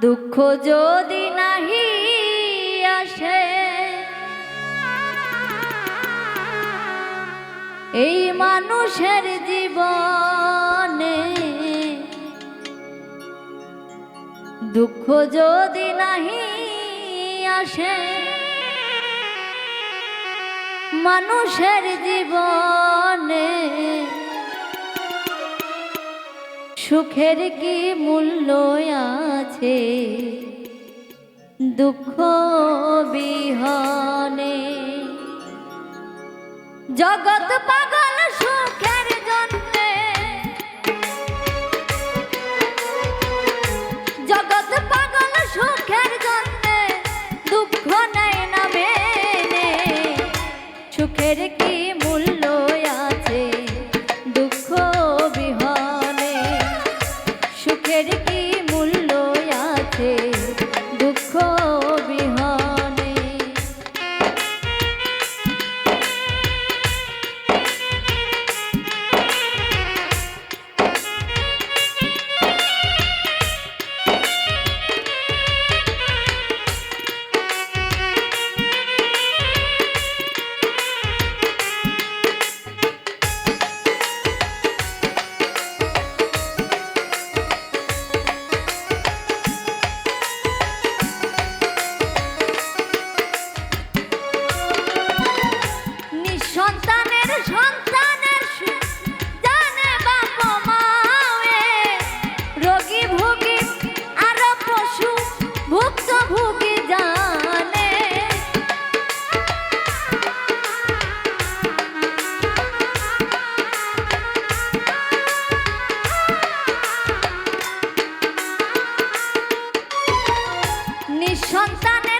দুঃখ যদি নাহি আসে এই মানুষের জীবনে দুঃখ যদি নাহি আসে মানুষের জীবনে সুখের কি মূল্য আছে? দুঃখ বিহনে। জগৎ পাগল স্বামীর সন্তানের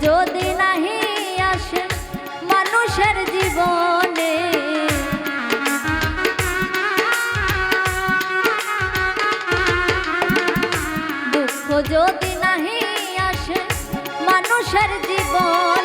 যদি নাহি আসে মানুষের জীবনে। দুঃখ যদি নাহি আসে মানুষের জীবন।